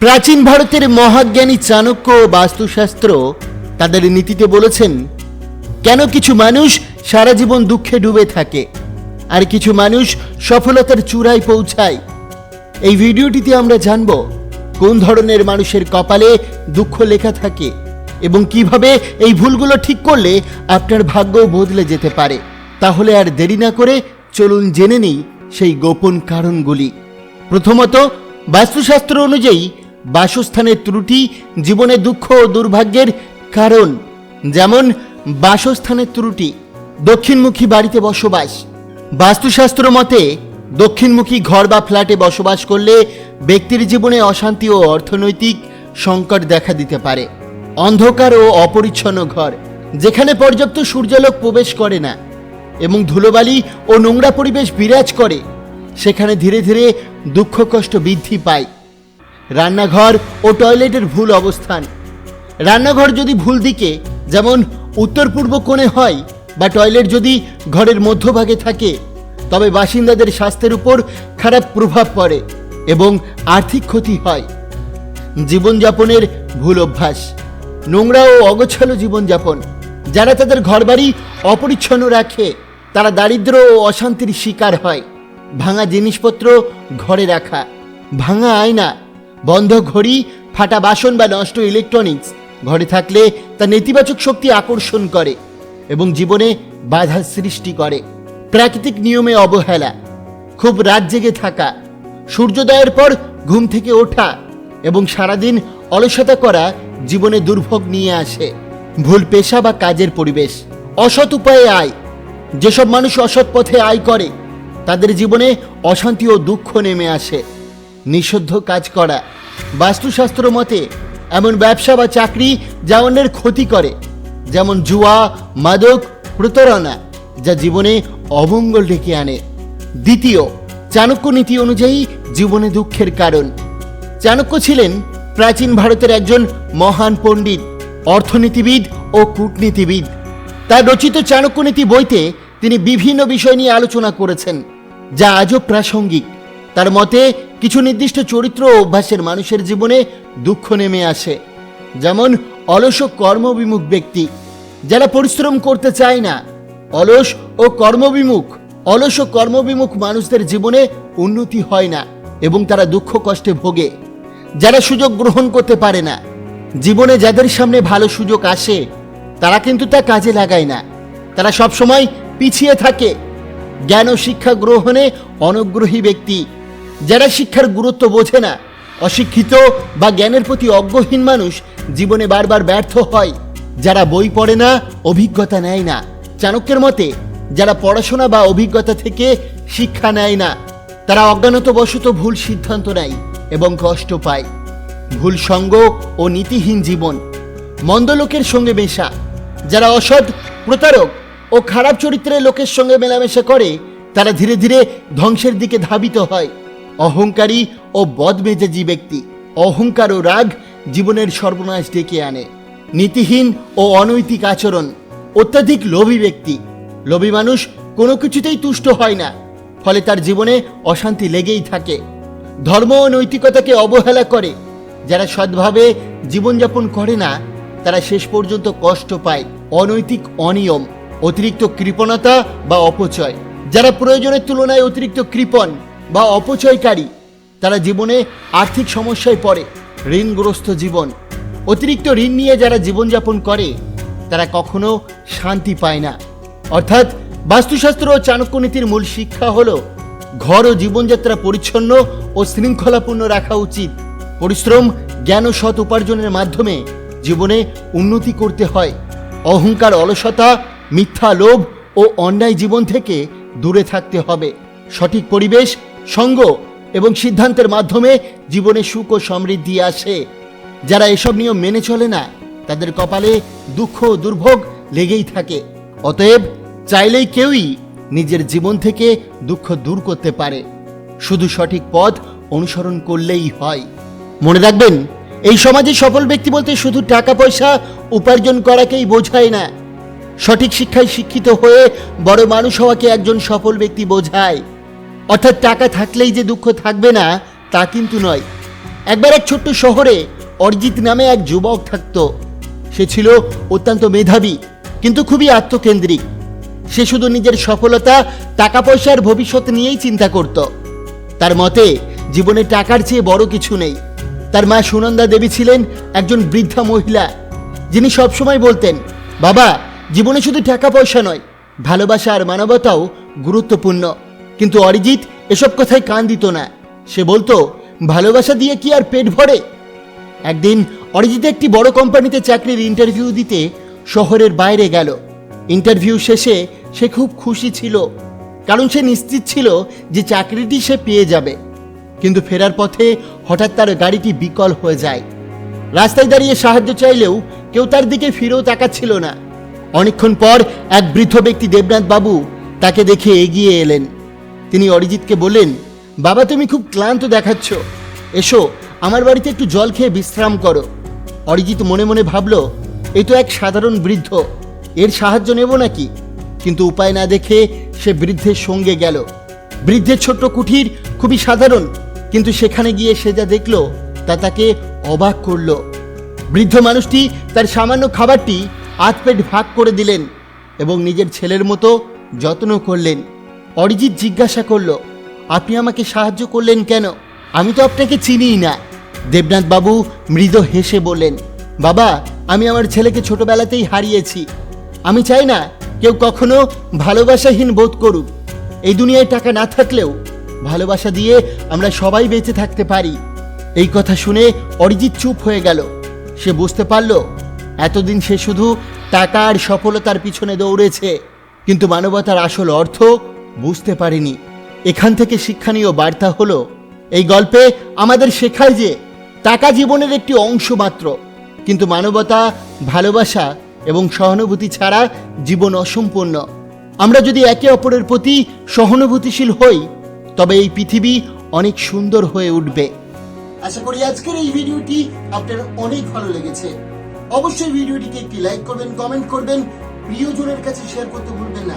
প্রাচীন ভারতের মহাজ্ঞানী চাণক্য বাস্তুশাস্ত্র তাদের নীতিতে বলেছেন, কেন কিছু মানুষ সারা জীবন দুঃখে ডুবে থাকে, আর কিছু মানুষ সফলতার চূড়ায় পৌঁছায়? এই ভিডিওটিতে আমরা জানব, কোন ধরনের মানুষের কপালে দুঃখ লেখা থাকে এবং কীভাবে এই ভুলগুলো ঠিক করলে আপনার ভাগ্য বদলে যেতে পারে। তাহলে আর দেরি না করে চলুন জেনে নেই সেই গোপন কারণগুলি। প্রথমত, বাস্তুশাস্ত্র অনুযায়ী বাসস্থানের ত্রুটি, জীবনে দুঃখ ও দুর্ভাগ্যের কারণ। যেমন, বাসস্থানের ত্রুটি, দক্ষিণমুখী বাড়িতে বসবাস। বাস্তুশাস্ত্র মতে, দক্ষিণমুখী ঘর বা ফ্ল্যাটে বসবাস করলে ব্যক্তির জীবনে অশান্তি ও অর্থনৈতিক সংকট দেখা দিতে পারে। অন্ধকার ও অপরিচ্ছন্ন ঘর, যেখানে পর্যাপ্ত সূর্যালোক প্রবেশ করে না এবং ধুলোবালি ও নোংরা পরিবেশ বিরাজ করে। সেখানে ধীরে ধীরে দুঃখ কষ্ট বৃদ্ধি পায়। রান্নাঘর ও টয়লেটের ভুল অবস্থান। রান্নাঘর যদি ভুল দিকে, যেমন উত্তর পূর্ব কোণে হয় বা টয়লেট যদি ঘরের মধ্যভাগে থাকে, তবে বাসিন্দাদের স্বাস্থ্যের উপর খারাপ প্রভাব পড়ে এবং আর্থিক ক্ষতি হয়। জীবনযাপনের ভুল অভ্যাস, নোংরা ও অগোছালো জীবনযাপন, যারা তাদের ঘরবাড়ি অপরিচ্ছন্ন রাখে, তারা দারিদ্র ও অশান্তির শিকার হয়। ভাঙা জিনিসপত্র ঘরে রাখা, ভাঙা আয়না বন্ধ ঘড়ি, ফাটা বাসন বা নষ্ট ইলেকট্রনিক্স ঘরে থাকলে তা নেতিবাচক শক্তি আকর্ষণ করে এবং জীবনে বাধা সৃষ্টি করে। প্রাকৃতিক নিয়মে অবহেলা, খুব রাত জেগে থাকা, সূর্যোদয়ের পর ঘুম থেকে ওঠা এবং সারাদিন অলসতা করা জীবনে দুর্ভোগ নিয়ে আসে। ভুল পেশা বা কাজের পরিবেশ, অসৎ উপায়ে আয়। যেসব মানুষ অসৎ পথে আয় করে, তাদের জীবনে অশান্তি ও দুঃখ নেমে আসে। নিষিদ্ধ কাজ করা। বাস্তুশাস্ত্র মতে, এমন ব্যবসা বা চাকরি যা অন্যের ক্ষতি করে, যেমন জুয়া, মাদক, প্রতারণা, যা জীবনে অমঙ্গল ডেকে আনে। দ্বিতীয়, চাণক্য নীতি অনুযায়ী জীবনে দুঃখের কারণ। চাণক্য ছিলেন প্রাচীন ভারতের একজন মহান পণ্ডিত, অর্থনীতিবিদ ও কূটনীতিবিদ। তার রচিত চাণক্য নীতি বইতে তিনি বিভিন্ন বিষয় নিয়ে আলোচনা করেছেন, যা আজও প্রাসঙ্গিক। তার মতে কিছু নির্দিষ্ট চরিত্র ও অভ্যাসের মানুষের জীবনে দুঃখ নেমে আসে। যেমন অলস কর্মবিমুখ ব্যক্তি, যারা পরিশ্রম করতে চায় না। অলস ও কর্মবিমুখ, অলস ও কর্মবিমুখ মানুষদের জীবনে উন্নতি হয় না এবং তারা দুঃখ কষ্টে ভোগে। যারা সুযোগ গ্রহণ করতে পারে না, জীবনে যাদের সামনে ভালো সুযোগ আসে, তারা কিন্তু তা কাজে লাগায় না। তারা সবসময় পিছিয়ে থাকে। জ্ঞান ও শিক্ষা গ্রহণে অনগ্রহী ব্যক্তি যারা শিক্ষার গুরুত্ব বোঝে না, অশিক্ষিত বা জ্ঞানের প্রতি অজ্ঞহীন মানুষ জীবনে বারবার ব্যর্থ হয়। যারা বই পড়ে না, অভিজ্ঞতা নেয় না। চাণক্যের মতে, যারা পড়াশোনা বা অভিজ্ঞতা থেকে শিক্ষা নেয় না, তারা অজ্ঞানতবশত ভুল সিদ্ধান্ত নেয় এবং কষ্ট পায়। ভুল সঙ্গ ও নীতিহীন জীবন, মন্দ লোকের সঙ্গে মেশা, যারা অসৎ, প্রতারক ও খারাপ চরিত্রের লোকের সঙ্গে মেলামেশা করে, তারা ধীরে ধীরে ধ্বংসের দিকে ধাবিত হয়। অহংকারী ও বদমেজাজি ব্যক্তি। অহংকার ও রাগ জীবনের সর্বনাশ ডেকে আনে। নীতিহীন ও অনৈতিক আচরণ অত্যাধিক লোভী ব্যক্তি। লোভী মানুষ কোনো কিছুতেই তুষ্ট হয় না, ফলে তার জীবনে অশান্তি লেগেই থাকে। ধর্ম ও নৈতিকতাকে অবহেলা করে। যারা সৎভাবে জীবনযাপন করে না, তারা শেষ পর্যন্ত কষ্ট পায়। অনৈতিক অনিয়ম, অতিরিক্ত কৃপণতা বা অপচয়। যারা প্রয়োজনের তুলনায় অতিরিক্ত কৃপণ বা অপচয়কারী, তারা জীবনে আর্থিক সমস্যায় পড়ে, ঋণগ্রস্ত জীবন, অতিরিক্ত ঋণ নিয়ে যারা জীবনযাপন করে, তারা কখনো শান্তি পায় না। অর্থাৎ বাস্তুশাস্ত্র ও চাণক্য নীতির মূল শিক্ষা হল, ঘর ও জীবনযাত্রা পরিচ্ছন্ন ও শৃঙ্খলাপূর্ণ রাখা উচিত। পরিশ্রম, জ্ঞান ও সৎ উপার্জনের মাধ্যমে জীবনে উন্নতি করতে হয়। অহংকার, অলসতা, মিথ্যা লোভ ও অন্যায় জীবন থেকে দূরে থাকতে হবে। সঠিক পরিবেশ সঙ্গ এবং সিদ্ধান্তের মাধ্যমে জীবনে সুখ ও সমৃদ্ধি আসে। যারা এসব নিয়ম মেনে চলে না, তাদের কপালে দুঃখ দুর্ভোগ লেগেই থাকে। অতএব চাইলেই কেউই নিজের জীবন থেকে দুঃখ দূর করতে পারে। শুধু সঠিক পথ অনুসরণ করলেই হয়। মনে রাখবেন, এই সমাজে সফল ব্যক্তি বলতে শুধু টাকা, পয়সা উপার্জন করাকেই বোঝায় না। সঠিক শিক্ষায় শিক্ষিত হয়ে বড় মানুষ হওয়াকে একজন সফল ব্যক্তি বোঝায়। অর্থাৎ টাকা থাকলেই যে দুঃখ থাকবে না, তা কিন্তু নয়। একবার এক ছোট্ট শহরে অরিজিৎ নামে এক যুবক থাকতো। সে ছিল অত্যন্ত মেধাবী, কিন্তু খুবই আত্মকেন্দ্রিক। সে শুধু নিজের সফলতা, টাকা পয়সার ভবিষ্যৎ নিয়েই চিন্তা করত। তার মতে, জীবনে টাকার চেয়ে বড় কিছু নেই। তার মা সুনন্দা দেবী ছিলেন একজন বৃদ্ধা মহিলা, যিনি সবসময় বলতেন, বাবা, জীবনে শুধু টাকা পয়সা নয়, ভালোবাসা আর মানবতাও গুরুত্বপূর্ণ। কিন্তু অরিজিৎ এসব কথায় কান দিত না। সে বলতো, ভালোবাসা দিয়ে কি আর পেট ভরে? একদিন অরিজিৎ একটি বড় কোম্পানিতে চাকরির ইন্টারভিউ দিতে শহরের বাইরে গেল। ইন্টারভিউ শেষে সে খুব খুশি ছিল, কারণ সে নিশ্চিত ছিল যে চাকরিটি সে পেয়ে যাবে। কিন্তু ফেরার পথে হঠাৎ তার গাড়িটি বিকল হয়ে যায়। রাস্তায় দাঁড়িয়ে সাহায্য চাইলেও কেউ তার দিকে ফিরেও তাকাচ্ছিল না। অনেকক্ষণ পর এক বৃদ্ধ ব্যক্তি দেবনাথ বাবু তাকে দেখে এগিয়ে এলেন। তিনি অরিজিৎকে বললেন, বাবা, তুমি খুব ক্লান্ত দেখাচ্ছ। এসো, আমার বাড়িতে একটু জল খেয়ে বিশ্রাম করো। অরিজিৎ মনে মনে ভাবল এই তো এক সাধারণ বৃদ্ধ, এর সাহায্য নেব নাকি? কিন্তু উপায় না দেখে সে বৃদ্ধের সঙ্গে গেল। বৃদ্ধের ছোট্ট কুঠির খুবই সাধারণ, কিন্তু সেখানে গিয়ে সে যা দেখল, তা তাকে অবাক করল। বৃদ্ধ মানুষটি তার সামান্য খাবারটি আধ পেট ভাগ করে দিলেন এবং নিজের ছেলের মতো যত্ন করলেন। অরিজিৎ জিজ্ঞাসা করল, আপনি আমাকে সাহায্য করলেন কেন? আমি তো আপনাকে চিনিই না। দেবনাথ বাবু মৃদ হেসে বললেন, বাবা, আমি আমার ছেলেকে ছোটবেলাতেই হারিয়েছি। আমি চাই না কেউ কখনো ভালোবাসাহীন বোধ করুক। এই দুনিয়ায় টাকা না থাকলেও ভালোবাসা দিয়ে আমরা সবাই বেঁচে থাকতে পারি। এই কথা শুনে অরিজিৎ চুপ হয়ে গেল। সে বুঝতে পারল, এতদিন সে শুধু টাকা আর সফলতার পিছনে দৌড়েছে। কিন্তু মানবতার আসল অর্থ বুঝতে পারিনি। এখান থেকে শিক্ষণীয় বার্তা হলো, এই গল্পে আমাদের শেখায় যে টাকা জীবনের একটি অংশ মাত্র, কিন্তু মানবতা, ভালোবাসা এবং সহানুভূতি ছাড়া জীবন অসম্পূর্ণ। আমরা যদি একে অপরের প্রতি সহানুভূতিশীল হই, তবে এই পৃথিবী অনেক সুন্দর হয়ে উঠবে। আশা করি আজকের এই ভিডিওটি আপনার অনেক ভালো লেগেছে। অবশ্যই ভিডিওটিকে একটি লাইক করবেন কমেন্ট করবেন, প্রিয়জনের কাছে শেয়ার করতে ভুলবেন না।